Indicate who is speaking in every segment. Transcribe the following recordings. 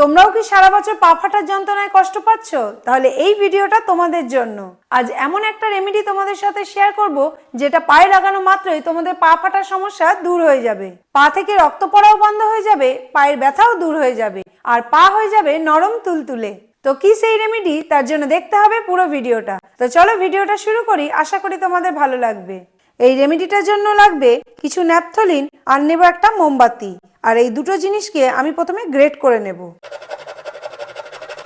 Speaker 1: তোমরাও কি সারা বছর পা ফাটার যন্ত্রণায় কষ্ট পাচ্ছ? তাহলে এই ভিডিওটা তোমাদের জন্য। আজ এমন একটা রেমেডি তোমাদের সাথে শেয়ার করব, যেটা পায়ে লাগানো মাত্রই তোমাদের পা ফাটার সমস্যা দূর হয়ে যাবে। পা থেকে রক্ত পড়াও বন্ধ হয়ে যাবে, পায়ের ব্যথাও দূর হয়ে যাবে, আর পা হয়ে যাবে নরম তুলতুলে। তো কি সেই রেমেডি তার জন্য দেখতে হবে পুরো ভিডিওটা। তো চলো ভিডিওটা শুরু করি, আশা করি তোমাদের ভালো লাগবে। এই রেমেডিটার জন্য লাগবে কিছু ন্যাপথলিন আর নেব একটা মোমবাতি। আর এই দুটো জিনিসকে আমি প্রথমে গ্রেট করে নেব।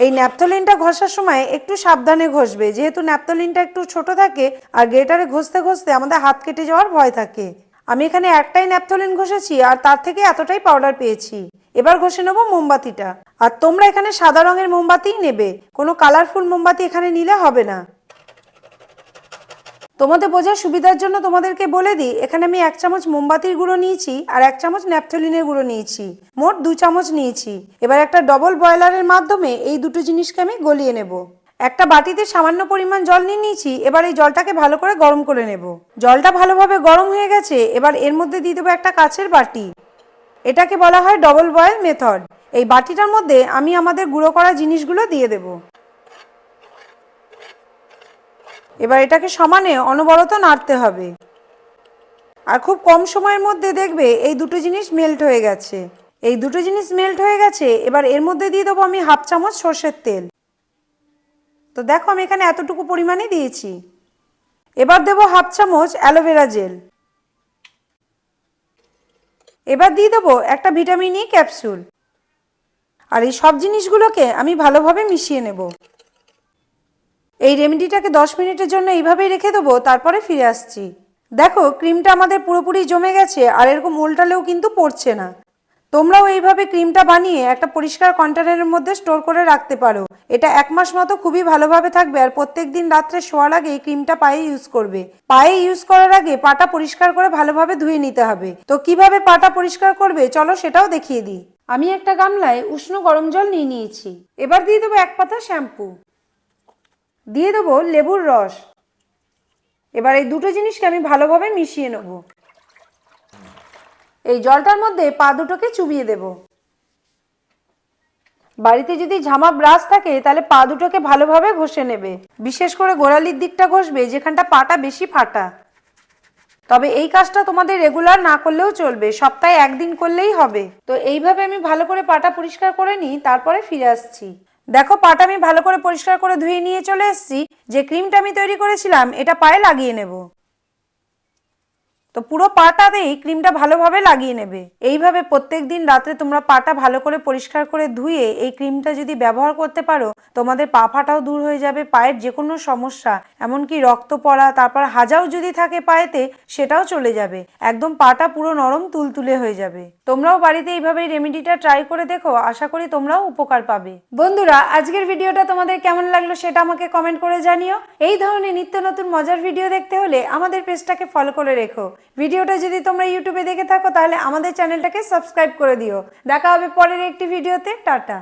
Speaker 1: এই ন্যাপথলিনটা ঘষার সময় একটু সাবধানে ঘষবে, যেহেতু ন্যাপথলিনটা একটু ছোট থাকে আর গ্রেটারে ঘষতে ঘষতে আমাদের হাত কেটে যাওয়ার ভয় থাকে। আমি এখানে একটাই ন্যাপথলিন ঘষেছি আর তার থেকে এতটাই পাউডার পেয়েছি। এবার ঘষে নেব মোমবাতিটা। আর তোমরা এখানে সাদা রঙের মোমবাতিই নেবে, কোনো কালারফুল মোমবাতি এখানে নিলে হবে না। তোমাদের বোঝার সুবিধার জন্য তোমাদেরকে বলে দিই, এখানে আমি এক চামচ মোমবাতির গুঁড়ো নিয়েছি আর এক চামচ ন্যাপথলিনের গুঁড়ো নিয়েছি। মোট দু চামচ নিয়েছি। এবার একটা ডবল বয়লারের মাধ্যমে এই দুটো জিনিসকে আমি গলিয়ে নেব। একটা বাটিতে সামান্য পরিমাণ জল নিয়ে নিয়েছি, এবার এই জলটাকে ভালো করে গরম করে নেব। জলটা ভালোভাবে গরম হয়ে গেছে, এবার এর মধ্যে দিয়ে দেবো একটা কাচের বাটি। এটাকে বলা হয় ডবল বয়েল মেথড। এই বাটিটার মধ্যে আমি আমাদের গুঁড়ো করা জিনিসগুলো দিয়ে দেবো। এবার এটাকে সমানে অনবরত নাড়তে হবে। আর খুব কম সময়ের মধ্যে দেখবে এই দুটো জিনিস মেল্ট হয়ে গেছে। এই দুটো জিনিস মেল্ট হয়ে গেছে, এবার এর মধ্যে দিয়ে দেবো আমি হাফ চামচ সর্ষের তেল। তো দেখো আমি এখানে এতটুকু পরিমাণে দিয়েছি। এবার দেবো হাফ চামচ অ্যালোভেরা জেল। এবার দিয়ে দেবো একটা ভিটামিন ই ক্যাপসুল আর এই সব জিনিসগুলোকে আমি ভালোভাবে মিশিয়ে নেব। এই রেমেডিটাকে দশ মিনিটের জন্য এইভাবেই রেখে দেবো, তারপরে ফিরে আসছি। দেখো ক্রিমটা আমাদের পুরোপুরি জমে গেছে, আর এরকম উল্টালেও কিন্তু পড়ছে না। তোমরাও এইভাবে ক্রিমটা বানিয়ে একটা পরিষ্কার কন্টেনারের মধ্যে স্টোর করে রাখতে পারো। এটা এক মাস মতো খুবই ভালোভাবে থাকবে, আর প্রত্যেক দিন রাত্রে শোয়ার আগে এই ক্রিমটা পায়ে ইউজ করবে। পায়ে ইউজ করার আগে পাটা পরিষ্কার করে ভালোভাবে ধুয়ে নিতে হবে। তো কীভাবে পাটা পরিষ্কার করবে, চলো সেটাও দেখিয়ে দিই। আমি একটা গামলায় উষ্ণ গরম জল নিয়ে নিয়েছি। এবার দিয়ে দেবো এক পাতা শ্যাম্পু। দিয়ে দেবো লেবুর রস। এবার এই দুটো জিনিসকে আমি ভালোভাবে মিশিয়ে নেব। এই জলটার মধ্যে পা দুটোকে চুবিয়ে দেব। বাড়িতে যদি ঝামা ব্রাশ থাকে, তাহলে পা দুটোকে ভালোভাবে ঘষে নেবে। বিশেষ করে গোড়ালির দিকটা ঘষবে, যেখানটা পাটা বেশি ফাটা। তবে এই কাজটা তোমাদের রেগুলার না করলেও চলবে, সপ্তাহে একদিন করলেই হবে। তো এইভাবে আমি ভালো করে পাটা পরিষ্কার করে নিই, তারপরে ফিরে আসছি। দেখো, পাটা আমি ভালো করে পরিষ্কার করে ধুয়ে নিয়ে চলে এসেছি। যে ক্রিমটা আমি তৈরি করেছিলাম, এটা পায়ে লাগিয়ে নেব। তো পুরো পাটাতেই ক্রিমটা ভালোভাবে লাগিয়ে নেবে। এইভাবে প্রত্যেক দিন রাত্রে তোমরা পাটা ভালো করে পরিষ্কার করে ধুয়ে এই ক্রিমটা যদি ব্যবহার করতে পারো, তোমাদের পা ফাটাও দূর হয়ে যাবে, পায়ের যে কোনো সমস্যা, এমনকি রক্ত পড়া, তারপর হাজাও যদি থাকে পায়েতে, সেটাও চলে যাবে। একদম পাটা পুরো নরম তুলতুলে হয়ে যাবে। তোমরাও বাড়িতে এইভাবে এই রেমেডিটা ট্রাই করে দেখো, আশা করি তোমরাও উপকার পাবে। বন্ধুরা, আজকের ভিডিওটা তোমাদের কেমন লাগল সেটা আমাকে কমেন্ট করে জানিও। এই ধরনের নিত্য নতুন মজার ভিডিও দেখতে হলে আমাদের পেজটাকে ফলো করে রেখো। ভিডিওটা যদি তোমরা ইউটিউবে দেখে থাকো, তাহলে আমাদের চ্যানেলটাকে সাবস্ক্রাইব করে দিও। দেখা হবে পরের একটি ভিডিওতে। টাটা।